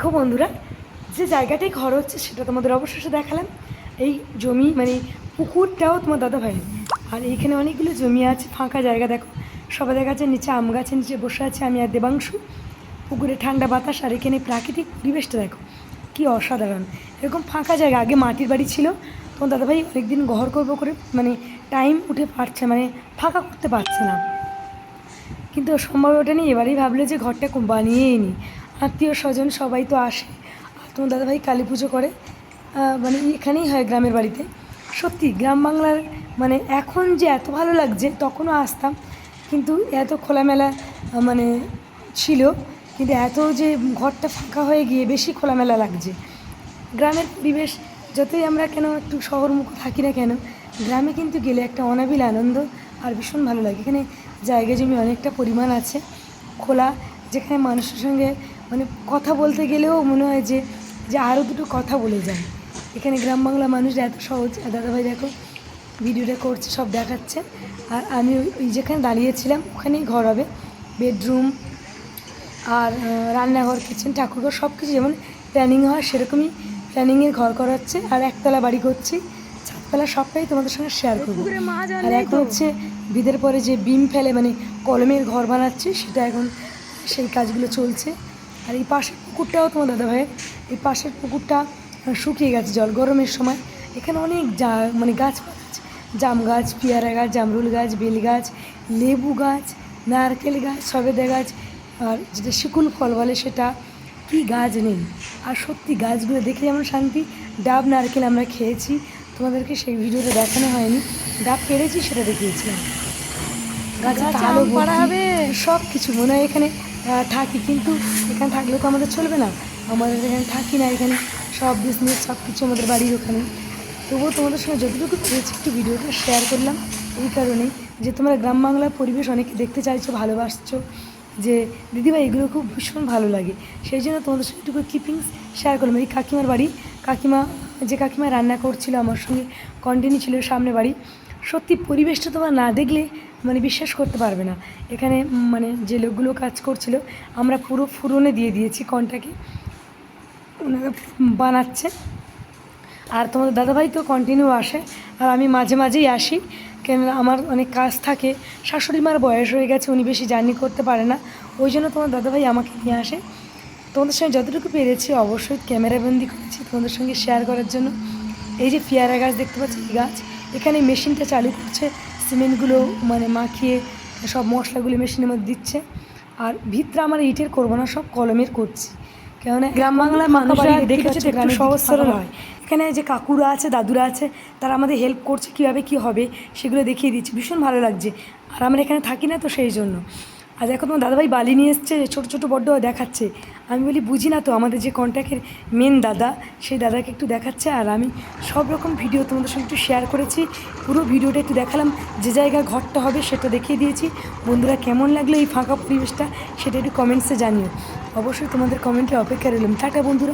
দেখো বন্ধুরা, যে জায়গাটায় ঘর হচ্ছে সেটা তোমাদের অবশেষে দেখালাম। এই জমি মানে পুকুরটাও তোমার দাদা ভাই। আর এইখানে অনেকগুলো জমি আছে, ফাঁকা জায়গা দেখো। সবাই দেখা যাচ্ছে নিচে আম গাছের নিচে বসে আছে আমি আর দেবাংশু। পুকুরে ঠান্ডা বাতাস আর এখানে প্রাকৃতিক পরিবেশটা দেখো, কি অসাধারণ। এরকম ফাঁকা জায়গা, আগে মাটির বাড়ি ছিল। তোমার দাদাভাই অনেকদিন ঘর করব করে মানে টাইম উঠে পারছে মানে ফাঁকা করতে পারছে না। কিন্তু সম্ভব ওটা নিয়ে এবারেই ভাবলো যে ঘরটা বানিয়েই নিই আত্মীয় স্বজন সবাই তো আসে। আর তোমার দাদাভাই কালী পুজো করে। মানে এখানেই হয় গ্রামের বাড়িতে। সত্যি, গ্রাম বাংলার মানে এখন যে এত ভালো লাগছে, তখনও আসতাম। কিন্তু এত খোলামেলা মানে ছিল। কিন্তু এত যে ঘরটা ফাঁকা হয়ে গিয়ে বেশি খোলামেলা লাগছে। গ্রামের পরিবেশ, যতই আমরা কেন একটু শহরমুখ থাকি না কেন, গ্রামে কিন্তু গেলে একটা অনাবিল আনন্দ আর ভীষণ ভালো লাগে। এখানে জায়গা জমি অনেকটা পরিমাণ আছে। খোলা, যেখানে মানুষের সঙ্গে মানে কথা বলতে গেলেও মনে হয় যে যে আরও দুটো কথা বলে যায়। এখানে গ্রাম বাংলা মানুষ এত সহজ। দাদাভাই দেখো ভিডিওটা করছে সব দেখাচ্ছে। আর আমি ওই- যেখানে দাঁড়িয়েছিলাম ওখানেই ঘর হবে। বেডরুম আর রান্নাঘর কিচেন ঠাকুরঘর সব কিছু যেমন প্ল্যানিং হয় সেরকমই প্ল্যানিংয়ের ঘর করা হচ্ছে আর একতলা বাড়ি করছি। ছাদতলা সবটাই তোমাদের সঙ্গে শেয়ার করব। আর এখন হচ্ছে বিদের পরে যে বিম ফেলে মানে কলমের ঘর বানাচ্ছে সেটা এখন সেই কাজগুলো চলছে। আর এই পাশের পুকুরটাও তোমার দাদা ভাইয়ের এই পাশের পুকুরটা শুকিয়ে গেছে জল গরমের সময়। এখানে অনেক যা মানে গাছপালা আছে। জাম গাছ পেয়ারা গাছ জামরুল গাছ বেল গাছ লেবু গাছ নারকেল গাছ সবেদা গাছ। আর যেটা শিকুল ফল বলে সেটা কি গাছ নেই? আর সত্যি গাছগুলো দেখে যেমন শান্তি। ডাব নারকেল আমরা খেয়েছি। তোমাদেরকে সেই ভিডিওটা দেখানো হয়নি। ডাব পেরেছি সেটা দেখিয়েছিলাম। গাছে আলো হবে। সব কিছু মনে হয় এখানে থাকি, কিন্তু এখানে থাকলে তো আমাদের চলবে না। আমাদের এখানে থাকি না, এখানে সব বিজনেস সব কিছু আমাদের বাড়ির ওখানে। তবুও তোমাদের সঙ্গে যতটুকু পেরেছি একটু ভিডিওটা শেয়ার করলাম। এই কারণেই যে তোমরা গ্রাম বাংলার পরিবেশ অনেকে দেখতে চাইছো, ভালোবাসছো, যে দিদিভাই, এগুলো খুব ভীষণ ভালো লাগে। সেই জন্য তোমাদের সঙ্গে একটু কিপিংস শেয়ার করলাম। এই কাকিমার বাড়ি, কাকিমা, যে কাকিমা রান্না করছিল আমার সঙ্গে কন্টিনিউ ছিল সামনে বাড়ি। সত্যি পরিবেশটা তোমরা না দেখলে মানে বিশ্বাস করতে পারবে না। এখানে মানে যে লোকগুলো কাজ করছিল, আমরা পুরো ফুরনে দিয়ে দিয়েছি কনটাকে। ওনারা বানাচ্ছে। আর তোমাদের দাদাভাই তো কন্টিনিউ আসে। আর আমি মাঝে মাঝেই আসি। কেন আমার অনেক কাজ থাকে। শাশুড়ি মার বয়স হয়ে গেছে, উনি বেশি জার্নি করতে পারে না। ওই জন্য তোমার দাদাভাই আমাকে নিয়ে আসে। তোমাদের সঙ্গে যতটুকু পেরেছি অবশ্যই ক্যামেরাবন্দি করেছি তোমাদের সঙ্গে শেয়ার করার জন্য। এই যে পেয়ারা গাছ দেখতে পাচ্ছি, এই গাছ। এখানে মেশিনটা চালু করছে সিমেন্টগুলো মানে মাখিয়ে সব মশলাগুলো মেশিনের মধ্যে দিচ্ছে। আর ভিতরে আমার ইটের করব না সব কলমের করছি। কেননা গ্রাম বাংলার মানুষরা দেখেছে একটু সহজ সরল হয়। এখানে যে কাকুরা আছে দাদুরা আছে তারা আমাদের হেল্প করছে কীভাবে কী হবে সেগুলো দেখিয়ে দিচ্ছে। ভীষণ ভালো লাগছে। আর আমরা এখানে থাকি না তো সেই জন্য। আর দেখো তোমার দাদাভাই বালি নিয়ে এসছে ছোটো ছোটো বড্ড দেখাচ্ছে। আমি বলি, বুঝি না তো আমাদের যে কন্ট্যাক্টের মেন দাদা, সেই দাদাকে একটু দেখাচ্ছে? আর আমি সব রকম ভিডিও তোমাদের সঙ্গে একটু শেয়ার করেছি। পুরো ভিডিওটা একটু দেখালাম, যে জায়গা ঘরটা হবে সেটা দেখিয়ে দিয়েছি। বন্ধুরা, কেমন লাগল এই ফাঁকা পরিবেশটা, সেটা একটু কমেন্টসে জানিও। অবশ্যই তোমাদের কমেন্টে অপেক্ষা রইলাম। টাটা বন্ধুরা।